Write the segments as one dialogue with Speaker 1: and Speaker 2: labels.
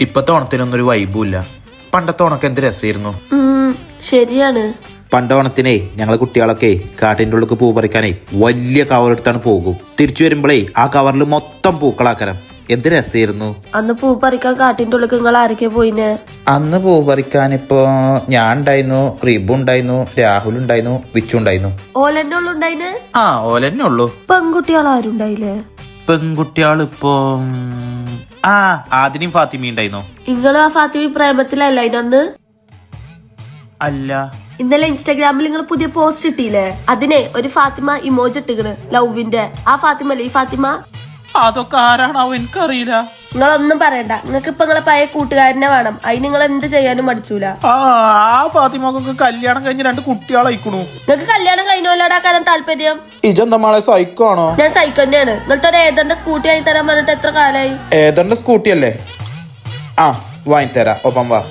Speaker 1: ഇപ്പത്തെ ഓണത്തിനൊന്നും ഒരു വൈബും ഇല്ല. പണ്ടത്തെ ഓണക്ക് എന്ത് രസമായിരുന്നു?
Speaker 2: ശരിയാണ്.
Speaker 1: പണ്ട് ഓണത്തിനെ ഞങ്ങളെ കുട്ടികളൊക്കെ കാട്ടിന്റെ ഉള്ളിൽ പൂ പറിക്കാനേ വലിയ കവർ എടുത്താണ് പോകും. തിരിച്ചു വരുമ്പോഴേ ആ കവറിൽ മൊത്തം പൂക്കളാക്കരം എന്ത് രസമായിരുന്നു?
Speaker 2: അന്ന് പൂ പറിക്കാൻ കാട്ടിന്റെ ഉള്ളിൽ നിങ്ങൾ ആരൊക്കെ പോയിന്?
Speaker 1: അന്ന് പൂ പറിക്കാൻ ഇപ്പോ ഞാൻ ഉണ്ടായിരുന്നു റിബു ഉണ്ടായിരുന്നു രാഹുൽ ഉണ്ടായിരുന്നു വിച്ചു ഉണ്ടായിരുന്നു.
Speaker 2: ഓലെന്നെ ഉള്ളുണ്ടായിന്
Speaker 1: ആ ഓലെന്നെ ഉള്ളു.
Speaker 2: പെൺകുട്ടികൾ ആരും
Speaker 1: ഇപ്പോ ആ ആദിനും ഫാത്തിമ ഉണ്ടായിരുന്നു?
Speaker 2: നിങ്ങളും ആ ഫാത്തിമി പ്രേമത്തിലല്ല അതിനന്ന്
Speaker 1: അല്ല.
Speaker 2: ഇന്നലെ ഇൻസ്റ്റാഗ്രാമിൽ നിങ്ങൾ പുതിയ പോസ്റ്റ് ഇട്ടില്ലേ? അതിനെ ഒരു ഫാത്തിമ ഇമോജ് ഇട്ടിക്കണ് ലവിന്റെ ആ ഫാത്തിമ അല്ലേ? ഈ ഫാത്തിമ?
Speaker 1: അതൊക്കെ ആരാണാവോ എനിക്കറിയില്ല.
Speaker 2: നിങ്ങളൊന്നും പറയണ്ട. നിങ്ങൾക്ക് ഇപ്പൊ നിങ്ങളെ പഴയ കൂട്ടുകാരനെ വേണം. അതിന് നിങ്ങൾ എന്ത് ചെയ്യാനും മടിച്ചൂല.
Speaker 1: ആ ആ ഫാത്തിമക്കൊക്കെ കല്യാണം കഴിഞ്ഞ് രണ്ട് കുട്ടികളായിക്കണു
Speaker 2: നിങ്ങൾക്ക് കല്യാണം കഴിഞ്ഞോലാടാക്കാനും താല്പര്യം?
Speaker 1: ഇജെന്താ മോളെ സൈക്കോ ആണോ
Speaker 2: ഞാൻ സൈക്കോ തന്നെയാണ് നിങ്ങളത്തെ ഒരു ഏതന്റെ സ്കൂട്ടി ആയി തരാൻ പറഞ്ഞിട്ട് എത്ര കാലായി?
Speaker 1: ഏതന്റെ സ്കൂട്ടി അല്ലേ ആ തരാ. ഒപ്പം വാ.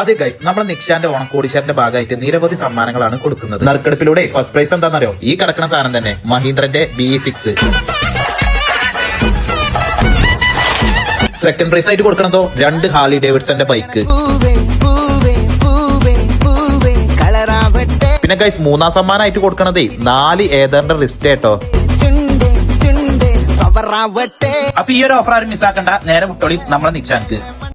Speaker 1: അതെ ഗൈസ് നമ്മുടെ നിക്ഷാന്റെ ഓണക്കോടിശാന്റെ ഭാഗമായിട്ട് നിരവധി സമ്മാനങ്ങളാണ് കൊടുക്കുന്നത്. നറുക്കെടുപ്പിലൂടെ ഫസ്റ്റ് പ്രൈസ് എന്താണെന്നറിയോ? ഈ കിടക്കുന്ന സാധനം തന്നെ. മഹീന്ദ്രന്റെ ബി സിക്സ് സെക്കൻഡ് പ്രൈസ് ആയിട്ട് കൊടുക്കണതോ രണ്ട് ഹാലി ഡേവിഡ്സന്റെ ബൈക്ക് പിന്നെ ഗൈസ് മൂന്നാം സമ്മാനമായിട്ട് കൊടുക്കണതേ നാല് ഏതറിന്റെ റിസ്റ്റ് കേട്ടോ അപ്പൊ ഈ ഒരു ഓഫർ ആരും മിസ്സാക്കണ്ട നേരെ മുട്ടോളി നമ്മളെ നിക്ഷാൻക്ക്